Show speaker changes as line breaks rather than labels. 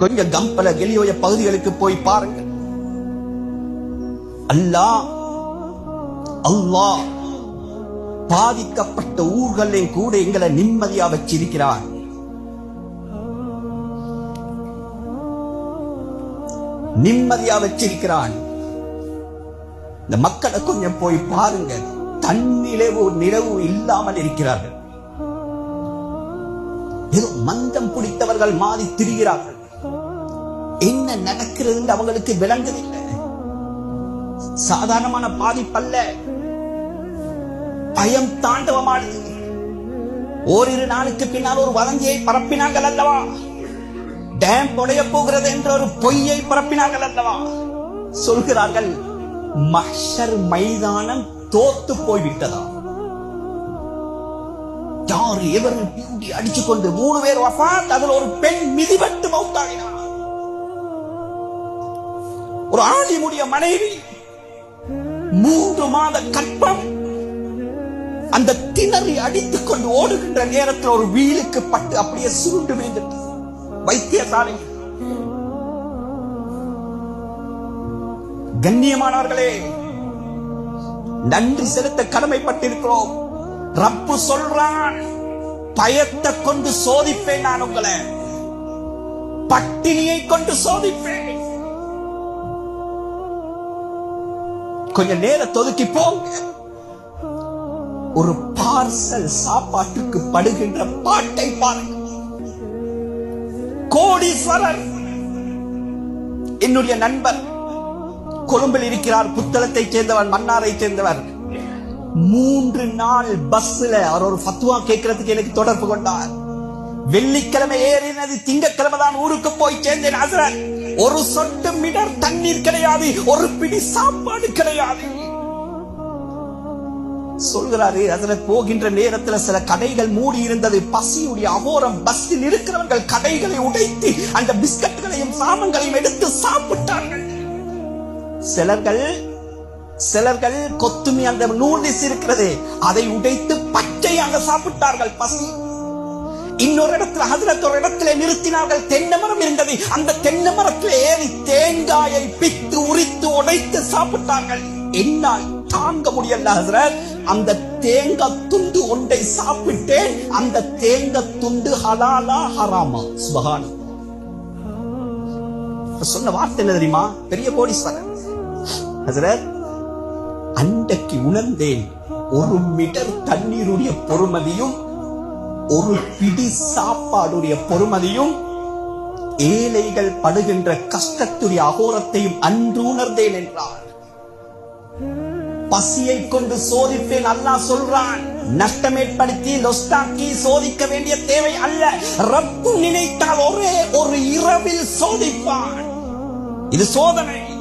கொஞ்சம் கம்பல கெலியோய பகுதிகளுக்கு போய் பாருங்கள். அல்லாஹ் அல்லாஹ் பாதிக்கப்பட்ட ஊர்களையும் கூட எங்களை நிம்மதியா வச்சிருக்கிறார். நிம்மதியா வச்சிருக்கிறான் இந்த மக்களை கொஞ்சம் போய் பாருங்க தன்னிலவு நிலவு இல்லாமல் இருக்கிறார்கள். ஏதோ மந்தம் பிடித்தவர்கள் மாறி திரிகிறார்கள். என்ன நடக்கிறது என்று அவங்களுக்கு விளங்குதில்லை சாதாரணமான பாதிப்பல்ல. பயம் தாண்டவமானது. ஓரிரு நாளுக்கு பின்னால் ஒரு வதந்தியை பரப்பினார்கள் அல்லவா? டேம் உடைய போகிறது என்ற ஒரு பொய்யை பரப்பினார்கள் அல்லவா? சொல்கிறார்கள் மஷர் மைதானம் தோத்து போய்விட்டதா? யார் எவர் பியூட்டி அடிச்சு கொண்டு மூணு பேர் வஃபாத் அதில் ஒரு பெண் மிதிபட்டு மௌத்தாகினார் ஒரு ஆலிமுடைய மனைவி மூன்று மாத கற்பம் அந்த திணறி அடித்துக் கொண்டு ஓடுகின்ற நேரத்தில் ஒரு வீலுக்கு பட்டு அப்படியே சுருண்டு விழுந்துட்டு வைத்தியசாலை. கண்ணியமானவர்களே நன்றி செலுத்த கடமைப்பட்டிருக்கிறோம். ரப்பு சொல்றான் பயத்தை கொண்டு சோதிப்பேன் நான் உங்களை. பட்டினியை கொண்டு சோதிப்பேன். கொஞ்சம் நேரத்தை ஒதுக்கி போங்க ஒரு பார்சல் சாப்பாட்டுக்கு படுகின்ற பாட்டை பாருங்க. கோடீஸ்வரர் என்னுடைய நண்பர் கொழும்பில் இருக்கிறார் புத்தளத்தை சேர்ந்தவர் மன்னாரை சேர்ந்தவர். மூன்று நாள் பஸ்ல அவர் ஒரு ஃபத்துவா கேட்கறதுக்கு எனக்கு தொடர்பு கொண்டார். வெள்ளிக்கிழமை ஏறினது திங்கக்கிழமை தான் ஊருக்கு போய் சேர்ந்தேன் ஹசரத் ஒரு சொட்டு மிடர் தண்ணீர் கிடையாது ஒரு பிடி சாப்பாடு கிடையாது. சொல்கிறாரு அதுல போகின்ற நேரத்துல சில கடைகள் மூடி இருந்தது. பசியுடைய அகோரம் பஸ்ஸில் இருக்கிறவர்கள் கடைகளை உடைத்து அந்த பிஸ்கட்டுகளையும் சாமங்களையும் எடுத்து சாப்பிட்டார்கள். சிலர்கள் சிலர்கள் கொத்துமி அந்த நூடிஸ் இருக்கிறது. அதை உடைத்து பச்சையாக சாப்பிட்டார்கள். பசி இன்னொரு இடத்துல ஹசரத் ஒரு இடத்துல நிறுத்தினார்கள். தென்னை மரம் இருந்தது. அந்த தென்னை மரத்தில் ஏறி தேங்காயை பித்து உரித்து உடைத்து சாப்பிட்டார்கள். என்னால் தாங்க முடியல ஹசரத். அந்த தேங்காய் துண்டு ஒன்றை சாப்பிட்டேன். அந்த தேங்காய் துண்டு ஹலாலா ஹராமா. சுபகான் சொன்ன வார்த்தை என்ன தெரியுமா? பெரிய கோடீஸ்வரன் ஹசரத் அன்றைக்கு உணர்ந்தேன் ஒரு மீட்டர் தண்ணீருடைய பொறுமதியும் ஒரு பிடி சாப்பாடுடைய பொறுமதியும் ஏழைகள் படுகின்ற கஷ்டத்துடைய அகோரத்தையும் அன்று உணர்ந்தேன் என்றார். பசியை கொண்டு சோதிப்பேன் அல்லாஹ் சொல்றான். நஷ்டம் ஏற்படுத்தி லொஸ்டாக்கி சோதிக்க வேண்டிய தேவை அல்ல. ரப்பு நினைத்தால் ஒரே ஒரு இரவில் சோதிப்பான். இது சோதனை.